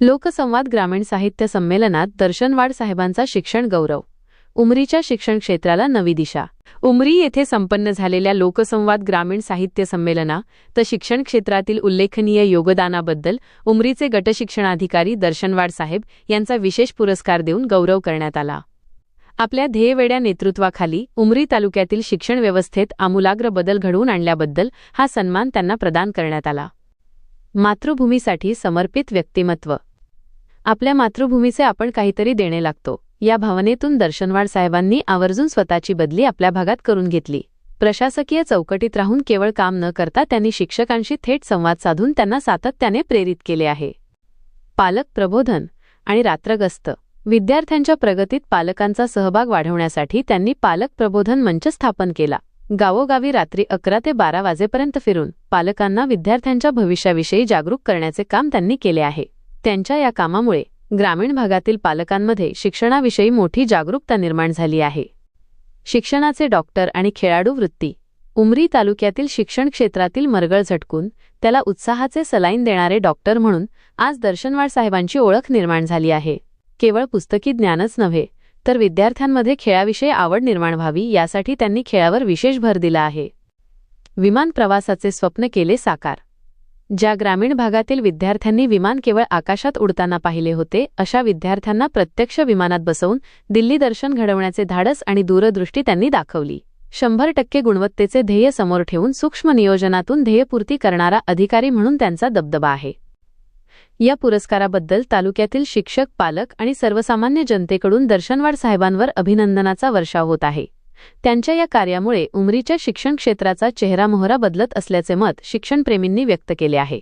लोकसंवाद ग्रामीण साहित्य संमेलनात दर्शनवाड साहेबांचा शिक्षण गौरव. उमरीच्या शिक्षण क्षेत्राला नवी दिशा. उमरी येथे संपन्न झालेल्या लोकसंवाद ग्रामीण साहित्य संमेलना तर शिक्षण क्षेत्रातील उल्लेखनीय योगदानाबद्दल उमरीचे गटशिक्षणाधिकारी दर्शनवाड साहेब यांचा विशेष पुरस्कार देऊन गौरव करण्यात आला. आपल्या ध्येयवेड्या नेतृत्वाखाली उमरी तालुक्यातील शिक्षण व्यवस्थेत आमूलाग्र बदल घडवून आणल्याबद्दल हा सन्मान त्यांना प्रदान करण्यात आला. मातृभूमीसाठी समर्पित व्यक्तिमत्व. आपल्या मातृभूमीचे आपण काहीतरी देणे लागतो. या भावनेतून दर्शनवाड साहेबांनी आवर्जून स्वतःची बदली आपल्या भागात करून घेतली. प्रशासकीय चौकटीत राहून केवळ काम न करता त्यांनी शिक्षकांशी थेट संवाद साधून त्यांना सातत्याने प्रेरित केले आहे. पालक प्रबोधन आणि रात्रगस्त. विद्यार्थ्यांच्या प्रगतीत पालकांचा सहभाग वाढवण्यासाठी त्यांनी पालक प्रबोधन मंच स्थापन केला. गावोगावी रात्री अकरा ते बारा वाजेपर्यंत फिरून पालकांना विद्यार्थ्यांच्या भविष्याविषयी जागरूक करण्याचे काम त्यांनी केले आहे. त्यांच्या या कामामुळे ग्रामीण भागातील पालकांमध्ये शिक्षणाविषयी मोठी जागरूकता निर्माण झाली आहे. शिक्षणाचे डॉक्टर आणि खेळाडू वृत्ती. उमरी तालुक्यातील शिक्षण क्षेत्रातील मरगळ झटकून त्याला उत्साहाचे सलाईन देणारे डॉक्टर म्हणून आज दर्शनवाड साहेबांची ओळख निर्माण झाली आहे. केवळ पुस्तकी ज्ञानच नव्हे तर विद्यार्थ्यांमध्ये खेळाविषयी आवड निर्माण व्हावी यासाठी त्यांनी खेळावर विशेष भर दिला आहे. विमान प्रवासाचे स्वप्न केले साकार. ज्या ग्रामीण भागातील विद्यार्थ्यांनी विमान केवळ आकाशात उडताना पाहिले होते अशा विद्यार्थ्यांना प्रत्यक्ष विमानात बसवून दिल्ली दर्शन घडवण्याचे धाडस आणि दूरदृष्टी त्यांनी दाखवली. शंभर टक्के गुणवत्तेचे ध्येय समोर ठेवून सूक्ष्म नियोजनातून ध्येयपूर्ती करणारा अधिकारी म्हणून त्यांचा दबदबा आहे. या पुरस्काराबद्दल तालुक्यातील शिक्षक पालक आणि सर्वसामान्य जनतेकडून दर्शनवाड साहेबांवर अभिनंदनाचा वर्षाव होत आहे. त्यांच्या या कार्यामुळे उमरीच्या शिक्षण क्षेत्राचा चेहरामोहरा बदलत असल्याचे मत शिक्षणप्रेमींनी व्यक्त केले आहे.